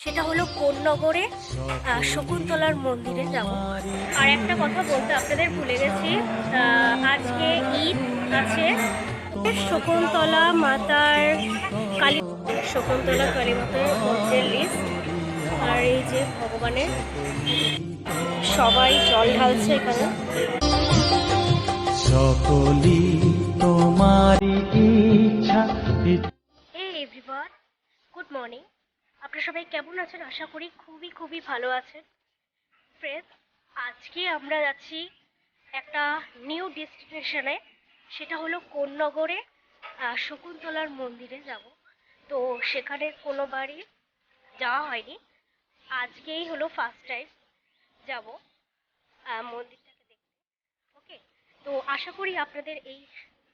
সেটা হলো কোন্নগরে আহ, শকুন্তলার মন্দিরে যাব। আর একটা কথা বলতে আপনাদের ভুলে গেছি আজকে ঈদ আছে। শকুন্তলা মাতার কালী শকুন্তলা কালী মাতার মন্দিরের লিস্ট আর এই যে ভগবানের সবাই জল ঢালছে এখানে। সকলি তোমারি ইচ্ছা। এই এভরিওয়ান গুড মর্নিং আপনারা সবাই কেমন আছেন? আশা করি খুবই খুবই ভালো আছেন। ফ্রেন্ডস আজকে আমরা যাচ্ছি একটা নিউ ডেস্টিনেশনে সেটা হলো কোন্নগরে আহ, শকুন্তলার মন্দিরে যাব। তো সেখানে কোনো বাড়ি যাওয়া হয়নি। আজকেই হলো ফার্স্ট টাইম যাব মন্দিরটাকে দেখতে। ওকে তো আশা করি আপনাদের এই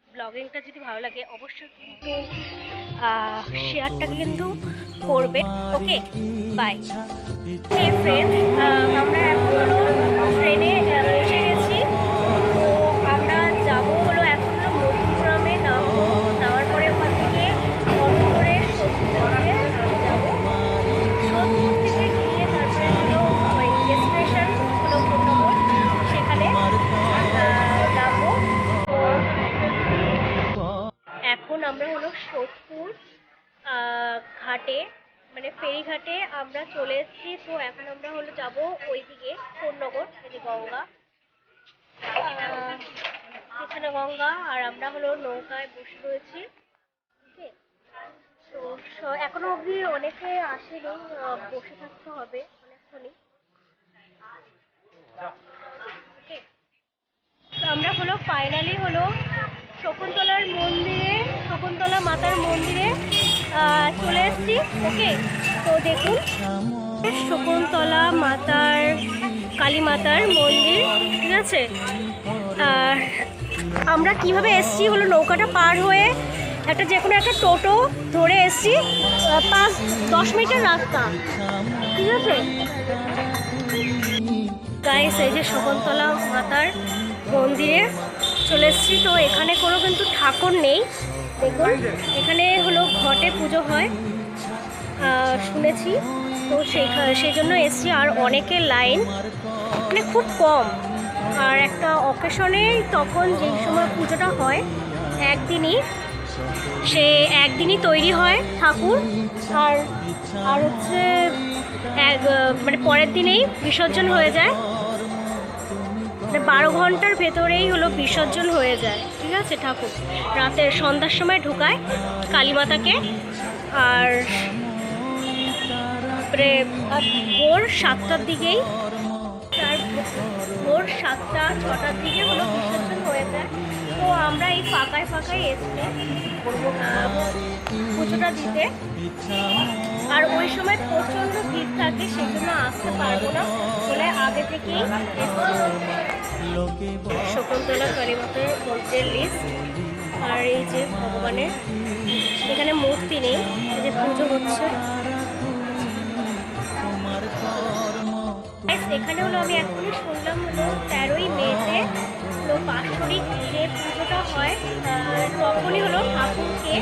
ব্লগিংটা যদি ভালো লাগে অবশ্যই কিন্তু শেয়ারটাকে কিন্তু করবেন ওকে বাই হে ফ্রেন্ড আমরা এখন ঘাটে মানে ফেরিঘাটে আমরা চলে এসেছি। তো এখন আমরা হলো যাব ওইদিকে কোন্নগর যে গঙ্গা। এখানে গঙ্গা, আর আমরা হলো নৌকায় বসে রয়েছি? তো এখনও অবধি অনেকে আসেনি বসে থাকতে হবে অনেকক্ষণই। আমরা হলো ফাইনালি হলো শকুন্তলার মন্দিরে, শকুন্তলা মাতার মন্দিরে চলে এসেছি। ওকে তো দেখুন, শকুন্তলা মাতার, কালী মাতার মন্দির, ঠিক আছে? আর আমরা কীভাবে এসছি হলো, নৌকাটা পার হয়ে একটা যে কোনো একটা টোটো ধরে এসছি পাঁচ, দশ মিনিটের রাস্তা, ঠিক আছে? গাইস এই যে শকুন্তলা মাতার মন্দিরে চলে এসেছি। তো এখানে কোনো কিন্তু ঠাকুর নেই। দেখুন, এখানে হলো ঘটে পুজো হয়। শুনেছি। তো সেই সেই জন্য এসছি, আর অনেকের লাইন মানে খুব কম। আর একটা অকেশনে তখন যেই সময় পুজোটা হয়, একদিনই সে একদিনই তৈরি হয় ঠাকুর। আর আর হচ্ছে এক মানে পরের দিনেই বিসর্জন হয়ে যায়। মানে বারো ঘণ্টার ভেতরেই হলো বিসর্জন হয়ে যায়। আছে ঠাকুর। রাতের সন্ধ্যার সময় ঢুকায় কালীমাতাকে আর তারপরে ভোর সাতটার দিকেই তার ভোর সাতটা, ছটার দিকে হলো বিসর্জন হয়ে যায়। তো আমরা এই ফাঁকায় ফাঁকায় এসে পুজোটা দিতে। আর ওই সময় প্রচণ্ড ভিড় থাকে, সেই জন্য আসতে পারব না বলে আগে থেকেই শকুন্তলা কালীমাতার মন্দিরের লিস্ট আর এই যে ভগবানের এখানে মূর্তি নেই যে পুজো হচ্ছে। এখানে হলো আমি এখনই শুনলাম হলো তেরোই মেতে হলো বাৎসরিক যে পুজোটা হয় তখনই হলো ঠাকুরকে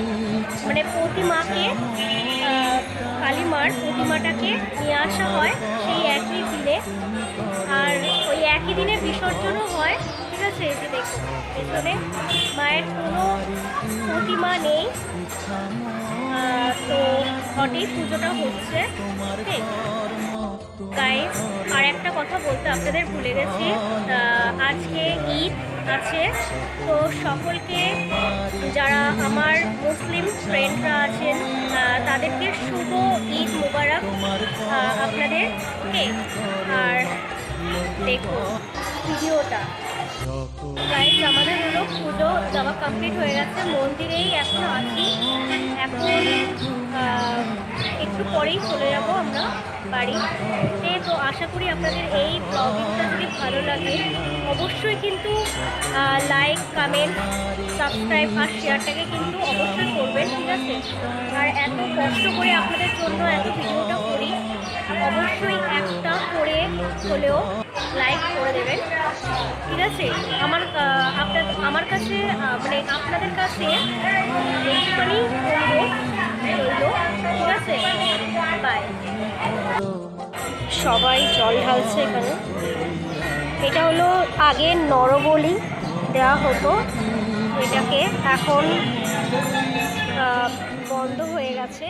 মানে প্রতিমাকে কালীমার প্রতিমাটাকে নিয়ে আসা হয়। আর ওই একই দিনে বিসর্জনও হয়, ঠিক আছে? এই যে পেছনে মায়ের কোনো প্রতিমা নেই। তো ঘটেই পুজোটা হচ্ছে গাইস আর একটা কথা বলতে আপনাদের ভুলে গেছি। আজকে ঈদ আছে। তো সকলকে, যারা আমার মুসলিম ফ্রেন্ডরা আছেন তাদেরকে শুভ ঈদ মুবারক আপনাদেরকে। আর দেখো ভিডিওটা। আমাদের হলো পুজো দেওয়া কমপ্লিট হয়ে গেছে। মন্দিরেই এখন আছি। এখন একটু পরেই চলে যাব আমরা বাড়িতে তো আশা করি আপনাদের এই ব্লগিংটা যদি ভালো লাগে, অবশ্যই কিন্তু লাইক কমেন্ট সাবস্ক্রাইব আর শেয়ারটাকে কিন্তু অবশ্যই করবেন, ঠিক আছে? আর এত কষ্ট করে আপনাদের জন্য এত ভিডিওটা করে হলেও লাইক করে দেবেন। ঠিক আছে? আমার আপনার, আমার কাছে মানে আপনাদের কাছে একটুখানি ঠিক আছে? বাই সবাই জল ঢালছে এখানে। এটা হলো আগে নরবলি দেওয়া হতো। এটাকে এখন বন্ধ হয়ে গেছে।